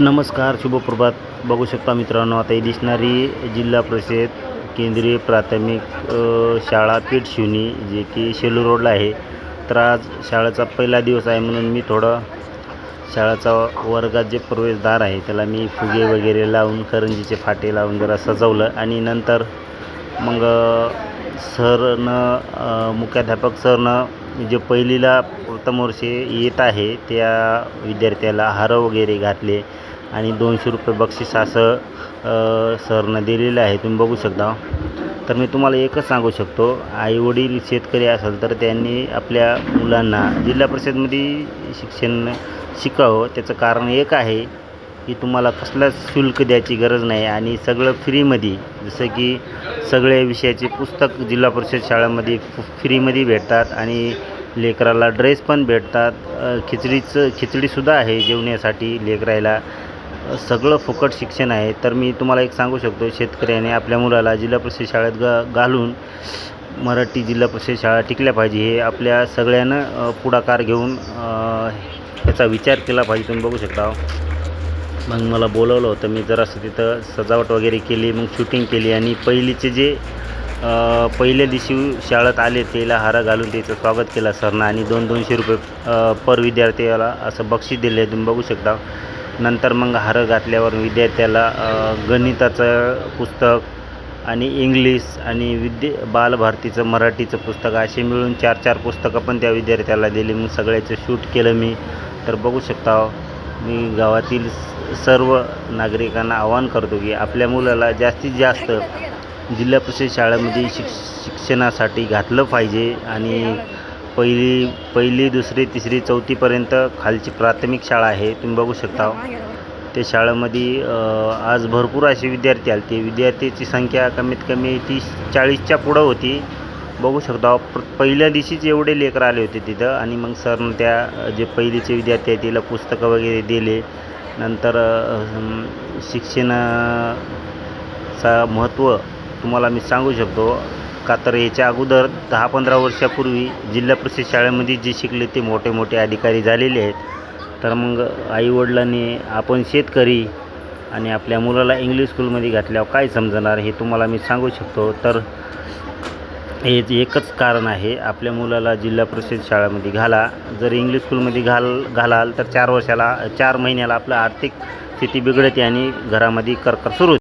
नमस्कार शुभप्रभात बघू शकता मित्रांनो आता ही दिसणारी जिल्हा परिषद केंद्रीय प्राथमिक शाळा पेठ शिवनी जे की शेलू रोडला आहे. तर आज शाळेचा पहिला दिवस आहे म्हणून मी थोडं शाळेचा वर्गात जे प्रवेशद्वार आहे त्याला मी फुगे वगैरे लावून करंजीचे फाटे लावून जरा सजवलं. आणि नंतर मग सरनं मुख्याध्यापक सरनं जे पहिलीला प्रथम येत आहे. त्या विद्यार्थ्याला हार वगैरे घातले आणि दोनशे रुपये बक्षीस असं सरनं दिलेलं आहे. तुम्ही बघू शकता. तर मी तुम्हाला एकच सांगू शकतो. आईवडील शेतकरी असेल तर त्यांनी आपल्या मुलांना जिल्हा परिषदमध्ये शिक्षण शिकावं. त्याचं कारण एक आहे की तुम्हाला कसलाच शुल्क द्यायची गरज नाही आणि सगळं फ्रीमध्ये जसं की सगळे विषयाचे पुस्तक जिल्हा परिषद शाळेमध्ये फ्रीमध्ये भेटतात आणि लेकराला ड्रेस पण भेटतात. खिचडीचं खिचडीसुद्धा आहे जेवण्यासाठी लेकरायला. सगळं फुकट शिक्षण आहे. तर मी तुम्हाला एक सांगू शकतो शेतकऱ्याने आपल्या मुलाला जिल्हा परिषद शाळेत ग घालून मराठी जिल्हा परिषद शाळा टिकल्या पाहिजे. हे आपल्या सगळ्यानं पुढाकार घेऊन याचा विचार केला पाहिजे. तुम्ही बघू शकता. मग मला बोलवलं होतं मी जरासं तिथं सजावट वगैरे केली मग शूटिंग केली आणि पहिलीचे जे पहिल्या दिवशी शाळेत आले त्याला हार घालून त्याचं स्वागत केला सरनं आणि दोन दोनशे रुपये पर विद्यार्थ्याला असं बक्षीस दिले. तुम्ही बघू शकता. नंतर मग हार घातल्यावर विद्यार्थ्याला गणिताचं पुस्तक आणि इंग्लिश आणि विद्य बालभारतीचं मराठीचं पुस्तक असे मिळून चार चार पुस्तकं पण त्या विद्यार्थ्याला दिली. मग सगळ्याचं शूट केलं मी. तर बघू शकता मी गावातील सर्व नागरिकांना आवाहन करतो की आपल्या मुलाला जास्तीत जास्त जिल्हा परिषद शाळेमध्ये शिक्ष शिक्षणासाठी घातलं पाहिजे आणि पहिली पहिली दुसरी तिसरी चौथीपर्यंत खालची प्राथमिक शाळा आहे. तुम्ही बघू शकता. त्या शाळेमध्ये आज भरपूर असे विद्यार्थी आले. ते विद्यार्थ्याची संख्या कमीत कमी तीस चाळीसच्या पुढं होती. बघू शकता प्र पहिल्या दिवशीच एवढे लेकरं आले होते तिथं. आणि मग सरनं त्या जे पहिलीचे विद्यार्थी आहेत तिला पुस्तकं वगैरे दिले. नंतर शिक्षणाचा महत्त्व तुम्हाला मी सांगू शकतो का तर याच्या अगोदर दहा पंधरा वर्षापूर्वी जिल्हा परिषद शाळेमध्ये जे शिकले ते मोठे मोठे अधिकारी झालेले आहेत. तर मग आईवडिलांनी आपण शेतकरी आणि आपल्या मुलाला इंग्लिश स्कूलमध्ये घातल्यावर काय समजणार हे तुम्हाला मी सांगू शकतो. तर हे एकच कारण आहे आपल्या मुलाला जिल्हा परिषद शाळेमध्ये घाला. जर इंग्लिश स्कूलमध्ये घाल घालाल तर चार वर्षाला चार महिन्याला आपलं आर्थिक स्थिती बिघडते आणि घरामध्ये करकर सुरू होते.